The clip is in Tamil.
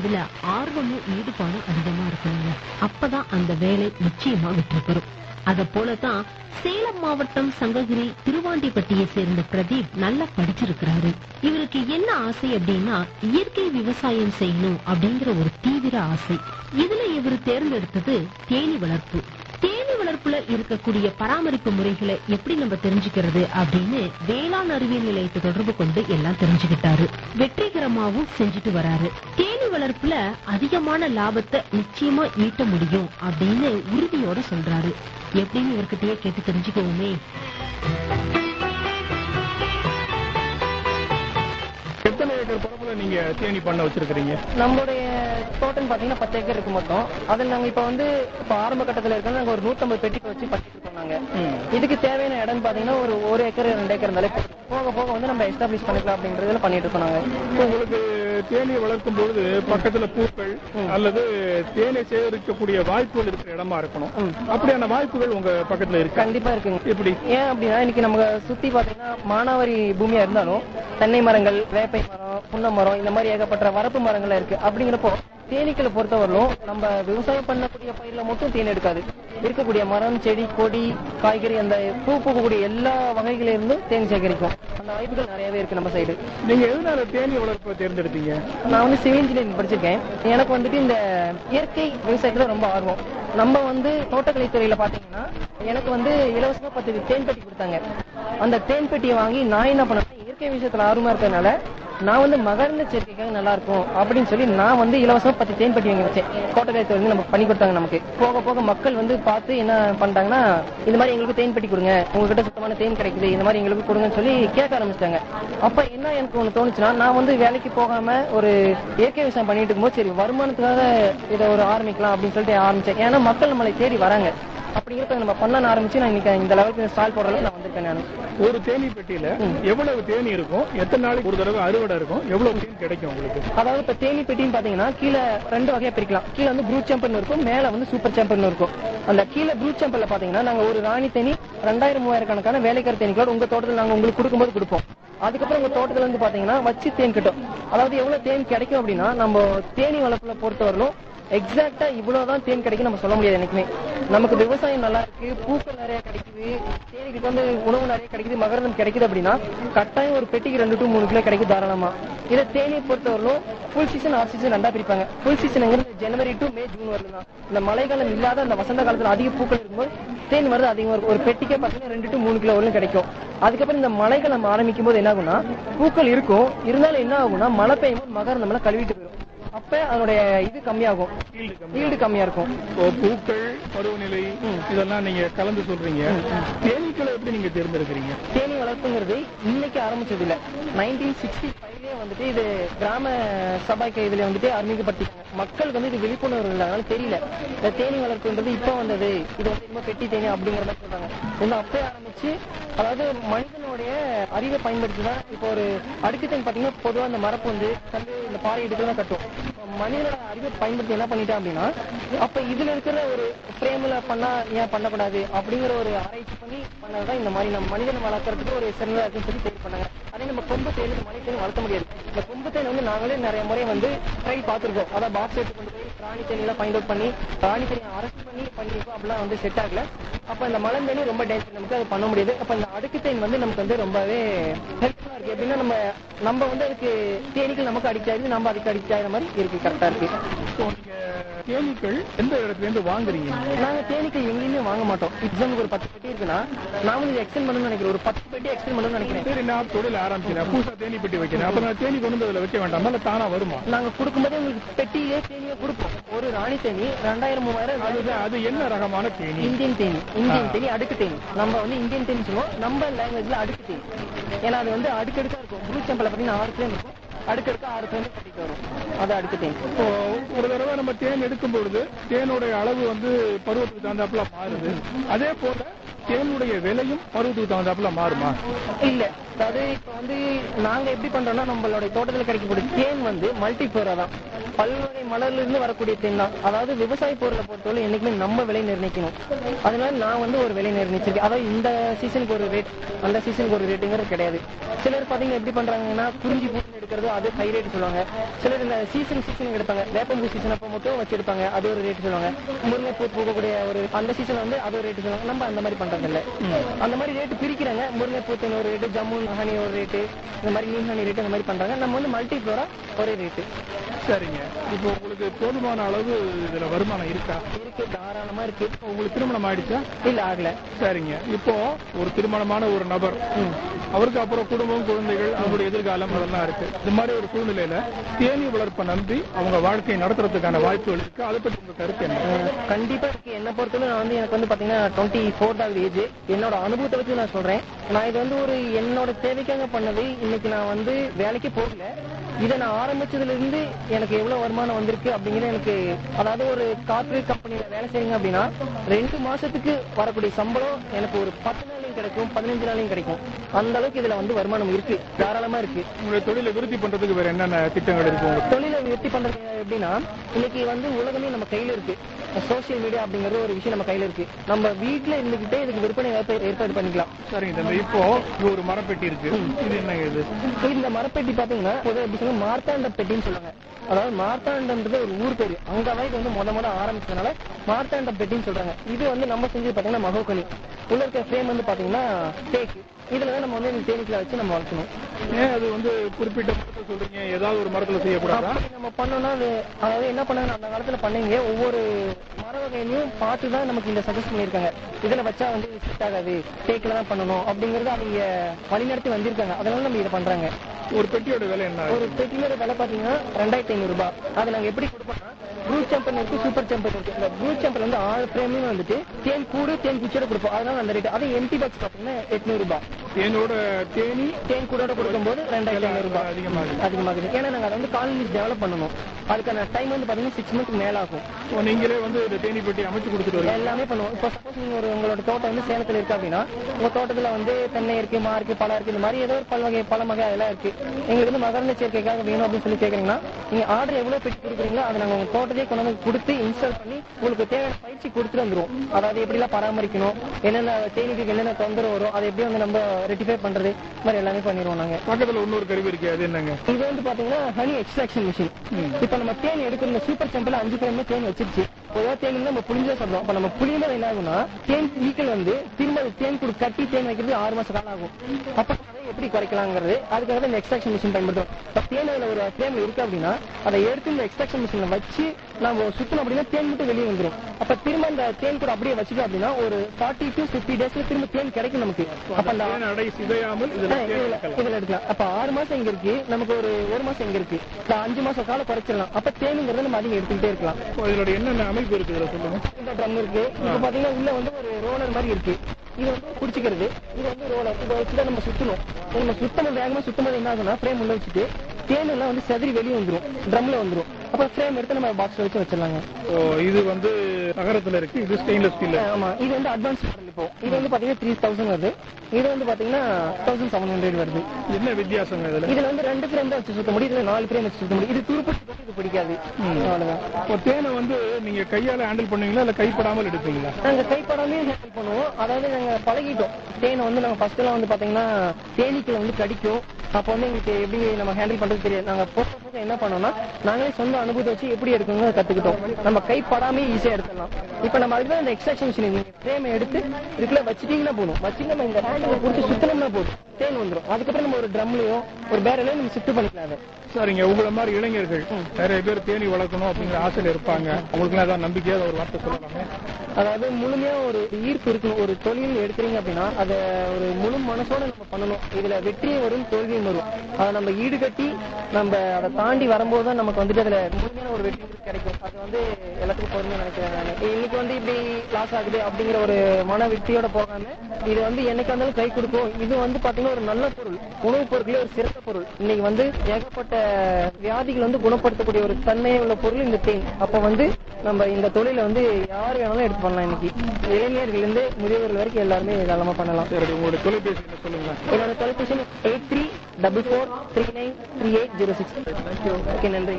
அதுல ஆர்வமும் ஈடுபாடும் அதிகமா இருக்கணுங்க. அப்பதான் அந்த வேலை நிச்சயமா வெற்றி பெறும். அத போலதான் சேலம் மாவட்டம் சங்ககிரி திருவாண்டிப்பட்டியை சேர்ந்த பிரதீப் நல்லா படிச்சிருக்கிறாரு. இவருக்கு என்ன ஆசை அப்படின்னா இயற்கை விவசாயம் செய்யணும் அப்படிங்கிற ஒரு தீவிர ஆசை. இதுல இவர் தேர்ந்தெடுத்தது தேனி வளர்ப்பு. தேனி வளர்ப்புல இருக்கக்கூடிய பராமரிப்பு முறைகளை எப்படி நம்ம தெரிஞ்சுக்கிறது அப்படின்னு வேளாண் அறிவியல் நிலையத்தை தொடர்பு கொண்டு எல்லாம் தெரிஞ்சுக்கிட்டாரு. வெற்றிகரமாவும் செஞ்சுட்டு வராரு. தேனி வளர்ப்புல அதிகமான லாபத்தை நிச்சயமா ஈட்ட முடியும் அப்படின்னு உறுதியோட சொல்றாரு. எப்படின்னு இவர்கிட்டயே கேட்டு தெரிஞ்சுக்குவோமே. எத்தனை ஏக்கர் பரப்புல நீங்க தேனி பண்ண வச்சிருக்கீங்க நம்மளுடைய தோட்டம் பாத்தீங்கன்னா பத்து ஏக்கர் இருக்கு மொத்தம். அதுல நாங்க இப்ப வந்து இப்ப ஆரம்ப கட்டத்துல இருக்கோம் நாங்க ஒரு நூத்தம்பது பெட்டிக்கு வச்சு பண்ணிட்டு இருக்கோம் நாங்க இதுக்கு தேவையான இடம் பாத்தீங்கன்னா ஒரு ஒரு ஏக்கர் ரெண்டு ஏக்கர் இருந்தாலே. போக போக வந்து நம்ம எஸ்டாப்ளிஷ் பண்ணிக்கலாம் அப்படின்றதுல பண்ணிட்டு இருக்கோம் நாங்க. இப்ப உங்களுக்கு தேனி வளர்க்கும் பொழுது பக்கத்துல பூக்கள் அல்லது தேனை சேகரிக்கக்கூடிய வாய்ப்புகள் இருக்கிற இடமா இருக்கணும். அப்படியான வாய்ப்புகள் உங்க பக்கத்துல இருக்கு? கண்டிப்பா இருக்குங்க. எப்படி? ஏன் அப்படின்னா இன்னைக்கு நமக்கு சுத்தி பாத்தீங்கன்னா மானாவாரி பூமியா இருந்தாலும் தென்னை மரங்கள் வேப்பை மரம் புன்னை மரம் இந்த மாதிரி ஏகப்பட்ட வரப்பு மரங்கள் இருக்கு. அப்படிங்கிறப்போ தேனீக்களை பொறுத்தவரையிலும் நம்ம விவசாயம் பண்ணக்கூடிய பயிர்ல மட்டும் தேன் எடுக்காது. இருக்கக்கூடிய மரம் செடி கொடி காய்கறி அந்த பூ பூக்கக்கூடிய எல்லா வகைகளில இருந்தும் தேன் சேகரிக்கும் அந்த வாய்ப்புகள் நிறையவே இருக்கு நம்ம சைடு நீங்க எதனால தேனி வளர்ப்பை தேர்ந்தெடுத்தீங்க? நான் வந்து சிவில் இன்ஜினியரிங் படிச்சிருக்கேன். எனக்கு வந்துட்டு இந்த இயற்கை விவசாயத்துல ரொம்ப ஆர்வம். நம்ம வந்து தோட்டக்கலை துறையில பாத்தீங்கன்னா எனக்கு வந்து இலவசமா பத்து தேன் பெட்டி கொடுத்தாங்க. அந்த தேன் பெட்டியை வாங்கி நான் என்ன பண்ணேன் இயற்கை விஷயத்துல ஆர்வமா இருக்கறதுனால நான் வந்து மகர்ந்த சேர்க்கைக்காக நல்லா இருக்கும் அப்படின்னு சொல்லி நான் வந்து இலவசம் பத்து தேன் பட்டி வாங்கி வச்சேன். தோட்டக்கலை வந்து நமக்கு பண்ணி கொடுத்தாங்க நமக்கு. போக போக மக்கள் வந்து பார்த்து என்ன பண்ணிட்டாங்கன்னா இந்த மாதிரி எங்களுக்கு தேன் பட்டி கொடுங்க. உங்ககிட்ட சுத்தமான தேன் கிடைக்குது. இந்த மாதிரி எங்களுக்கு கொடுங்கன்னு சொல்லி கேட்க ஆரம்பிச்சிட்டாங்க. அப்ப என்ன எனக்கு ஒன்று தோணுச்சுன்னா நான் வந்து வேலைக்கு போகாம ஒரு இயற்கை விவசாயம் பண்ணிட்டு இருக்கும்போது சரி வருமானத்துக்காக இதை ஒரு ஆரம்பிக்கலாம் அப்படின்னு சொல்லிட்டு ஆரம்பிச்சேன். ஏன்னா மக்கள் நம்மளை தேடி வராங்க. அப்படிங்கிறப்ப நம்ம பண்ண ஆரம்பிச்சு நான் இன்னைக்கு இந்த லெவலுக்கு ஸ்டால் போடுற அளவுக்கு நான் வந்திருக்கேன் நான். ஒரு தேனி பெட்டியில எவ்வளவு தேனி இருக்கும்? எத்தனை நாளைக்கு ஒரு தடவை அறுவடை இருக்கும்? எவ்வளவு தேன் கிடைக்கும் உங்களுக்கு? அதாவது இப்ப தேனி பெட்டின்னு பாத்தீங்கன்னா கீழே ரெண்டு வகையா பிரிக்கலாம். கீழே வந்து ப்ரூ சாம்பர்னு இருக்கும் மேல வந்து சூப்பர் சாம்பர்னு இருக்கும். அந்த கீழே ப்ரூ சாம்பர்ல பாத்தீங்கன்னா நாங்க ஒரு ராணி தேனி ரெண்டாயிரம் மூவாயிரம் கணக்கான வேலைக்கார தேனீக்களோட உங்க தோட்டத்தில் நாங்க உங்களுக்கு கொடுக்கும்போது கொடுப்போம். அதுக்கப்புறம் உங்க தோட்டத்துல வந்து பாத்தீங்கன்னா வச்சு தேன் கிட்டும். அதாவது எவ்வளவு தேன் கிடைக்கும் அப்படின்னா நம்ம தேனி வளர்ப்புல பொறுத்தவரையிலும் எக்ஸாக்டா இவ்வளவுதான் தேன் கிடைக்கும் நம்ம சொல்ல முடியாது எனக்குமே நமக்கு விவசாயம் நல்லா இருக்கு பூக்கள் நிறைய கிடைக்குது தேனிக்கு வந்து உணவு நிறைய கிடைக்குது மகரந்தம் கிடைக்குது அப்படின்னா கட்டாயம் ஒரு பெட்டிக்கு ரெண்டு டு மூணு கிலோ கிடைக்கும் தாராளமா. இதை தேனியை பொறுத்தவரையிலும் ஃபுல் சீசன் ஆஃப் சீசன் ரெண்டா பிரிப்பாங்க. ஃபுல் சீசன்ங்கிறது ஜனவரி டு மே ஜூன் வரலாம் தான் இந்த மழைக்காலம் இல்லாத அந்த வசந்த காலத்துல அதிக பூக்கள் இருக்கும்போது தேன் வருது அதிகமா இருக்கும். ஒரு பெட்டிக்கே பாத்தீங்கன்னா ரெண்டு டு மூணு கிலோ வரலும் கிடைக்கும். அதுக்கப்புறம் இந்த மழைக்காலம் ஆரம்பிக்கும் போது என்ன ஆகும்னா பூக்கள் இருக்கும். இருந்தாலும் என்ன ஆகும்னா மழை பெய்யும் போது மகரம் கழுவிட்டு போயிடும். அப்ப அதனுடைய இது கம்மியாகும். ஈல்டு கம்மியா இருக்கும் பூக்கள் பருவநிலை இதெல்லாம் நீங்க கலந்து சொல்றீங்க. தேனீக்களை எப்படி நீங்க தேர்ந்தெடுக்கிறீங்க? தேனி வளர்ப்புங்கிறது இன்னைக்கு ஆரம்பிச்சது இல்ல நைன்டீன் சிக்ஸ்டி ஃபைவ்லயே வந்துட்டு இது கிராம சபாய்க்கு இதுல வந்துட்டு அறிமுகப்படுத்திட்டாங்க. மக்களுக்கு வந்து இது விழிப்புணர்வு இல்லை அதனால தெரியல. இந்த தேனி வளர்ப்புன்றது இப்ப வந்தது. இது வந்து இன்னும் பெட்டி தேனி அப்படிங்கிற மாதிரி சொல்றாங்க. இந்த அப்பே ஆரம்பிச்சு அதாவது மனிதனுடைய அறிவை பயன்படுத்தி தான் இப்போ ஒரு அடுக்கு தேன் பாத்தீங்கன்னா பொதுவா இந்த மரப்பு வந்து கண்டு இந்த பாறை தான் கட்டும். மனிதனோட அறிவை பயன்படுத்தி என்ன பண்ணிட்டேன் அப்படின்னா அப்ப இதுல இருக்கிற ஒரு பிரேமில் பண்ணா ஏன் பண்ணக்கூடாது அப்படிங்கிற ஒரு ஆராய்ச்சி பண்ணி பண்ணதான் இந்த மாதிரி நம்ம மனிதனை வளர்க்கறதுக்கு ஒரு சிறந்ததா இருக்குன்னு சொல்லி தேர்வு பண்ணாங்க. அதே நம்ம கொம்பத்தை தேன் மனிதனை வளர்த்த முடியாது. இந்த கொம்பத்தை வந்து நாங்களே நிறைய முறை வந்து ட்ரை பார்த்துருக்கோம். அதான் பாக்ஸ் எடுத்து கொண்டு போய் ராணி தண்ணியெல்லாம் ஃபைண்ட் அவுட் பண்ணி ராணி தண்ணியை அரெஸ்ட் பண்ணி பண்ணிருக்கோம் அப்படிலாம் வந்து செட் ஆகல. அப்ப இந்த மலம் தேனி ரொம்ப டேஞ்சர் நமக்கு அது பண்ண முடியாது. அப்ப இந்த அடுக்கு தேன் வந்து நமக்கு வந்து ரொம்பவே ஹெல்ப்ஃபுல்லா இருக்கு. எப்படின்னா நம்ம நம்ம வந்து அதுக்கு தேனீக்கள் நமக்கு அடிக்ட் ஆகுது நம்ம அதுக்கு அடிக்ட் ஆகிற மாதிரி இருக்கு. கரெக்டா இருக்கு. தேனீக்கள் எந்த இடத்துல இருந்து வாங்குறீங்க? நீங்க? தேனீக்கள் எங்கேயுமே வாங்க மாட்டோம். எக்ஸாம்பிள் ஒரு பத்து பெட்டி இருக்குன்னா நான் வந்து எக்ஸ்டெண்ட் பண்ணணும்னு நினைக்கிறேன் ஒரு பத்து பெட்டி எக்ஸ்டெண்ட் பண்ணணும்னு நினைக்கிறேன். சரி நான் தொழில் ஆரம்பிக்கிறேன். புதுசா தேனி பெட்டி வைக்கிறேன். அப்ப நான் தேனி கொண்டு அதுல வைக்க வேண்டாம். இல்ல தானா வருமா? நாங்க கொடுக்கும்போதே உங்களுக்கு பெட்டியிலே தேனியை கொடுப்போம். ஒரு ராணி தேனி ரெண்டாயிரம் மூவாயிரம் அது என்ன ரகமான தேனி? இந்தியன் தேனி. இந்தியன் தேனி அடுக்கு தேனி நம்ம வந்து இந்தியன் தேனி சொல்லுவோம். நம்ம லாங்குவேஜ்ல அடுக்கு தேனி ஏன்னா அது வந்து அடுக்கடுக்கா இருக்கும். ப்ளூ சாம்பிள் பாத்தீங்கன்னா ஆறு ஃப்ளேம் இருக்கும். அடுக்கடுக்கா ஆறு ஃப்ளேம் கட்டிட்டு வரும். அது அடுக்கு தேனி இப்போ ஒரு தடவை நம்ம தேன் எடுக்கும் பொழுது தேனோட அளவு வந்து பருவத்துக்கு தகுந்தாப்புல மாறுது. அதே போல தேனுடைய விலையும் பருவத்துக்கு தகுந்தாப்புல மாறுமா? இல்ல. அதாவது இப்ப வந்து நாங்க எப்படி பண்றோம்னா நம்மளோட தோட்டத்துல கிடைக்கக்கூடிய தேன் வந்து மல்டி தான். பல்வகை மலர்ல இருந்து வரக்கூடிய தேன் தான். அதாவது விவசாய பொருளை பொறுத்தவரை என்னைக்குமே நம்ம விலை நிர்ணயிக்கணும். அதனால நான் வந்து ஒரு விலை நிர்ணயிச்சிருக்கேன். அதாவது இந்த சீசனுக்கு ஒரு ரேட் அந்த சீசனுக்கு ஒரு ரேட்டுங்கிறது கிடையாது. சிலர் பாத்தீங்கன்னா எப்படி பண்றாங்கன்னா குறிஞ்சி பூ எடுக்கிறது அது ஹை ரேட் சொல்லுவாங்க. சிலர் இந்த சீசன் சீசன் எடுப்பாங்க. வேப்பம்பூ சீசன் அப்போ மட்டும் வச்சிருப்பாங்க. அது ஒரு ரேட் சொல்லுவாங்க. முருங்கை பூ பூக்கக்கூடிய ஒரு அந்த சீசன் வந்து அது ஒரு ரேட் சொல்லுவாங்க. நம்ம அந்த மாதிரி பண்றோம் இல்ல அந்த மாதிரி ரேட் பிரிக்கிறாங்க. முருங்கை தேன் ஒரு ரேட்டு ஜம்மு ஹனி ஒரு ரேட்டு இந்த மாதிரி நீம் ஹனி ரேட் அந்த மாதிரி பண்றாங்க. நம்ம வந்து மல்டி ஃப்ளோரா ஒரே ரேட்டு சரிங்க. இப்போ உங்களுக்கு போதுமான அளவு இதுல வருமானம் இருக்கா? இருக்கு தாராளமா இருக்கு. உங்களுக்கு திருமணம் ஆயிடுச்சா? இல்ல ஆகல. சரிங்க. இப்போ ஒரு திருமணமான ஒரு நபர் அவருக்கு அப்புறம் குடும்பம் குழந்தைகள் அவங்களுடைய எதிர்காலம் அதெல்லாம் இருக்கு. இந்த மாதிரி ஒரு சூழ்நிலையில தேனி வளர்ப்பை நம்பி அவங்க வாழ்க்கையை நடத்துறதுக்கான வாய்ப்புகள் இருக்கு. அதை பற்றி உங்க கருத்து என்ன? கண்டிப்பா இருக்கு. என்ன பொறுத்தவரை நான் வந்து எனக்கு வந்து பாத்தீங்கன்னா டுவெண்ட்டி ஃபோர்த் ஆகுது ஏஜ் என்னோட அனுபவத்தை வச்சு நான் சொல்றேன். நான் இது வந்து ஒரு என்னோட தேவைக்காக பண்ணது இன்னைக்கு நான் வந்து வேலைக்கு போகல. இதை நான் ஆரம்பிச்சதுல இருந்து எனக்கு எவ்வளவு வருமானம் வந்திருக்கு அப்படிங்கிறது எனக்கு அதாவது ஒரு கார்பரேட் கம்பெனில வேலை செய்யுங்க அப்படின்னா ரெண்டு மாசத்துக்கு வரக்கூடிய சம்பளம் எனக்கு ஒரு பத்து நாளையும் கிடைக்கும் பதினஞ்சு நாளையும் கிடைக்கும். அந்த அளவுக்கு இதுல வந்து வருமானம் இருக்கு. தாராளமா இருக்கு. உங்களுடைய தொழிலை விருத்தி பண்றதுக்கு வேற என்னென்ன திட்டங்கள் இருக்கு தொழிலை வெற்றி பண்றது எப்படின்னா இன்னைக்கு வந்து உலகமே நம்ம கையில இருக்கு. சோசியல் மீடியா அப்படிங்கறது ஒரு விஷயம் நம்ம கையில இருக்கு. நம்ம வீட்ல இருந்துகிட்டே இதுக்கு விற்பனை ஏற்ப- ஏற்பாடு பண்ணிக்கலாம். சரிங்க தம்பி இப்போ ஒரு மரப்பெட்டி இருக்கு. இது என்ன இது? இந்த மரப்பெட்டி பாத்தீங்கன்னா எப்படி சொல்லுங்க மார்த்தாண்ட பெட்டின்னு சொல்லுவாங்க. அதாவது மார்த்தாண்டம்ன்றது ஒரு ஊர் பேரு. அங்க இது வந்து முத முத ஆரம்பிச்சதுனால மார்த்தாண்ட பெட்டின்னு சொல்றாங்க. இது வந்து நம்ம செஞ்சது பாத்தீங்கன்னா மகோகனி. உள்ள இருக்க ஃப்ரேம் வந்து பாத்தீங்கன்னா தேக்கு. இதுல தான் நம்ம வந்து இந்த தேனீக்களை வச்சு நம்ம வளர்க்கணும். ஏன் அது வந்து குறிப்பிட்ட மரத்தை சொல்றீங்க? ஏதாவது ஒரு மரத்துல செய்யக்கூடாதா நம்ம பண்ணோம்னா அது அதாவது என்ன பண்ணாங்க? அந்த காலத்துல பண்ணீங்க. ஒவ்வொரு மர வகையிலையும் பார்த்து தான் நமக்கு இந்த சஜஸ்ட் பண்ணிருக்காங்க இதுல வச்சா வந்து செட் ஆகாது. தேக்கில தான் பண்ணணும் அப்படிங்கறது அவங்க வழிநடத்தி வந்திருக்காங்க. அதனால நம்ம இதை பண்றாங்க. ஒரு பெட்டியோட விலை என்ன ஒரு பெட்டியோட விலை பாத்தீங்கன்னா ரெண்டாயிரத்தி ஐநூறு ரூபாய். அதை நாங்க எப்படி கொடுப்போம்னா ப்ளூ சாம்பன் இருக்கு சூப்பர் சாம்பன் இருக்கு. இந்த ப்ளூ சாம்பன் வந்து ஆறு ஃப்ரேம்லயும் வந்துட்டு தேன் கூடு தேன் குச்சியோட கொடுப்போம். அதனால அந்த ரேட் அதே எம்டி பாக்ஸ் பாத்தீங்கன்னா எட்நூறு ரூபாய். என்னோட தேனி தேன் கூடோட கொடுக்கும்போது ரெண்டாயிரத்தி ஐநூறு ரூபாய். அதிகமாகுது. அதிகமாகுது. ஏன்னா நாங்க அதை வந்து காலனிஸ் டெவலப் பண்ணணும். அதுக்கான டைம் வந்து பாத்தீங்கன்னா சிக்ஸ் மந்த் மேல ஆகும் நீங்களே வந்து இந்த தேனி பெட்டி அமைச்சு கொடுத்துட்டு எல்லாமே பண்ணுவோம். இப்போ சப்போஸ் நீங்க ஒரு உங்களோட தோட்டம் வந்து சேலத்துல இருக்கு அப்படின்னா உங்க தோட்டத்துல வந்து தென்னை இருக்கு மா இருக்கு பழம் இருக்கு இந்த மாதிரி ஏதோ ஒரு பல்வகை பழம் வகை அதெல்லாம் இருக்கு. எங்களுக்கு வந்து மகரந்த சேர்க்கைக்காக வேணும் அப்படின்னு சொல்லி கேக்குறீங்கன்னா நீங்க ஆர்டர் எவ்வளவு பெட்டி கொடுக்குறீங்களோ அதை நாங்க உங்க தோட்டத்தையே கொண்டு வந்து கொடுத்து இன்ஸ்டால் பண்ணி உங்களுக்கு தேவையான பயிற்சி கொடுத்துட்டு வந்துருவோம். அதாவது எப்படி எல்லாம் பராமரிக்கணும் என்னென்ன தேனீக்கு என்னென்ன தொந்தரவு வரும் அதை எப்படி வந்து நம்ம ரெட்டிஃபை பண்றது. இந்த மாதிரி எல்லாமே பண்ணிடுவோம் நாங்க. பக்கத்துல இன்னொரு கருவி இருக்கு அது என்னங்க? இது வந்து பாத்தீங்கன்னா ஹனி எக்ஸ்ட்ராக்ஷன் மிஷின் இப்ப நம்ம தேன் எடுக்கிற சூப்பர் சாம்பிள் அஞ்சு கிராம் தேன் வச்சிருச்சு. பொதுவா தேன் நம்ம புளிஞ்சா சாப்பிடுவோம் அப்ப நம்ம புளியும்போது என்ன ஆகும்னா தேன் ஈக்கள் வந்து திரும்ப தேன் கூட கட்டி தேன் வைக்கிறது ஆறு மாசம் காலம் ஆகும். அப்ப எப்படி குறைக்கலாங்கிறது அதுக்காக தான் இந்த எக்ஸ்ட்ராக்ஷன் மிஷின் பயன்படுத்தும் இப்ப தேன் அதுல ஒரு ஃப்ரேம்ல இருக்கு அப்படின்னா அதை எடுத்து இந்த எக்ஸ்ட்ராக்ஷன் மிஷின்ல வச்சு நம்ம சுத்தணும் அப்படின்னா தேன் மட்டும் வெளியே வந்துரும். அப்ப திரும்ப அந்த தேன் கூட அப்படியே வச்சுட்டோம் அப்படின்னா ஒரு ஃபார்ட்டி டு பிப்டி டேஸ்ல திரும்ப தேன் கிடைக்கும் நமக்கு. அப்ப அந்த தேன் இதுல தேன் எடுக்கலாம். அப்ப ஆறு மாசம் இங்க இருக்கு நமக்கு ஒரு ஒரு மாசம் இங்க இருக்கு. இந்த அஞ்சு மாசம் காலம் குறைச்சிடலாம். அப்ப தேனுங்கிறத நம்ம அதிகம் எடுத்துக்கிட்டே இருக்கலாம். இப்போ இதோட என்னென்ன அமைப்பு இருக்கு இந்த ட்ரம் இருக்கு. இப்ப பாத்தீங்கன்னா உள்ள வந்து ஒரு ரோலர் மாதிரி இருக்கு. இது வந்து குடிச்சிக்கிறது. இது வந்து ரோலர் இதை வச்சுதான் நம்ம சுத்தணும். நம்ம சுத்தம் வேகமா சுத்தம் போது என்ன ஆகும்னா ஃப்ரேம் உள்ள வச்சுட்டு தேன் எல்லாம் வந்து செதறி வெளியே வந்துரும். ட்ரம்ல வந்துரும். அப்ப ஃப்ரேம் எடுத்து நம்ம பாக்ஸ்ல வச்சு வச்சிடலாங்க. இது வந்து நகரத்துல இருக்கு. இது ஸ்டெயின்லெஸ் ஸ்டீல் ஆமா. இது வந்து அட்வான்ஸ் இப்போ. இது வந்து பாத்தீங்கன்னா த்ரீ தௌசண்ட் வருது. இது வந்து பாத்தீங்கன்னா தௌசண்ட் செவன் ஹண்ட்ரட் வருது. என்ன வித்தியாசங்க இதுல? இதுல வந்து ரெண்டு ஃப்ரேம் தான் வச்சு சுத்த முடியும். இதுல நாலு ஃப்ரேம் வச்சு சுத்த முடியும். இது போட்டு இது பிடிக்காது. அவ்வளவுதான். தேனை வந்து நீங்க கையால ஹேண்டில் பண்ணுவீங்களா? இல்ல கைப்படாமல் எடுப்பீங்களா? நாங்க கைப்படாமே ஹேண்டில் பண்ணுவோம். அதாவது நாங்க பழகிட்டோம். தேனை வந்து நாங்க ஃபர்ஸ்ட் எல்லாம் வந்து பாத்தீங்கன்னா தேனீக்களை வந்து கடிக்கும். அப்ப வந்து எங்களுக்கு எப்படி நம்ம ஹேண்டில் பண்றது தெரியாது. நாங்க போக போக என்ன பண்ணோம்னா நாங்களே சொந்த அனுபவத்தை வச்சு எப்படி எடுக்கணும்னு கத்துக்கிட்டோம். நம்ம கைப்படாமே ஈஸியா எடுத்துடலாம். இப்ப நம்ம அதுக்கு இந்த எக்ஸ்ட்ராக்ஷன் மிஷின் நீங்க ஃப்ரேம் எடுத்து இதுக்குள்ள வச்சிட்டீங்கன்னா போதும். வச்சு நம்ம இந்த ஹேண்டில் பிடிச்சி சுத்தணும்னா போதும். தேன் வந்துரும். அதுக்கப்புறம் நம்ம ஒரு ட்ரம்லயோ ஒரு பேரலையோ நம்ம ஷிஃப்ட் பண்ணிக்கலாம் அதை. சரிங்க உங்களை மாதிரி இளைஞர்கள் நிறைய பேர் தேனி வளர்க்கணும் அப்படிங்கிற ஆசையில இருப்பாங்க. உங்களுக்கு ஏதாவது நம்பிக்கையா ஒரு வார்த்தை சொல்லலாமே? அதாவது முழுமையா ஒரு ஈர்ப்பு இருக்கணும் ஒரு தொழில் எடுக்கிறீங்க அப்படின்னா அதை ஒரு முழு மனசோட நம்ம பண்ணணும். இதுல வெற்றியும் வரும் தோல்வியும் வரும். அதை நம்ம ஈடுகட்டி நம்ம அதை தாண்டி வரும்போது தான் நமக்கு வந்துட்டு அதுல முழுமையான ஒரு வெற்றி கிடைக்கும். அது வந்து எல்லாத்துக்கும் பொறுமையா நினைக்கிறேன் நான். இன்னைக்கு வந்து இப்படி லாஸ் ஆகுது அப்படிங்கிற ஒரு மன வெற்றியோட போகாம இது வந்து என்னைக்கு வந்தாலும் கை கொடுக்கும். இது வந்து பாத்தீங்கன்னா வந்து ஒரு நல்ல பொருள் உணவுப் பொருட்களே ஒரு சிறந்த பொருள். இன்னைக்கு வந்து ஏகப்பட்ட வியாதிகள் வந்து குணப்படுத்தக்கூடிய ஒரு தன்மையை உள்ள பொருள் இந்த தேன். அப்ப வந்து நம்ம இந்த தொழிலை வந்து யார் வேணாலும் எடுத்து பண்ணலாம் இன்னைக்கு. இளைஞர்கள் இருந்து முதியவர்கள் வரைக்கும் எல்லாருமே தாராளமா பண்ணலாம். உங்களுடைய தொலைபேசி சொல்லுங்க. என்னோட தொலைபேசி eight three double four three nine three eight zero six okay நன்றி.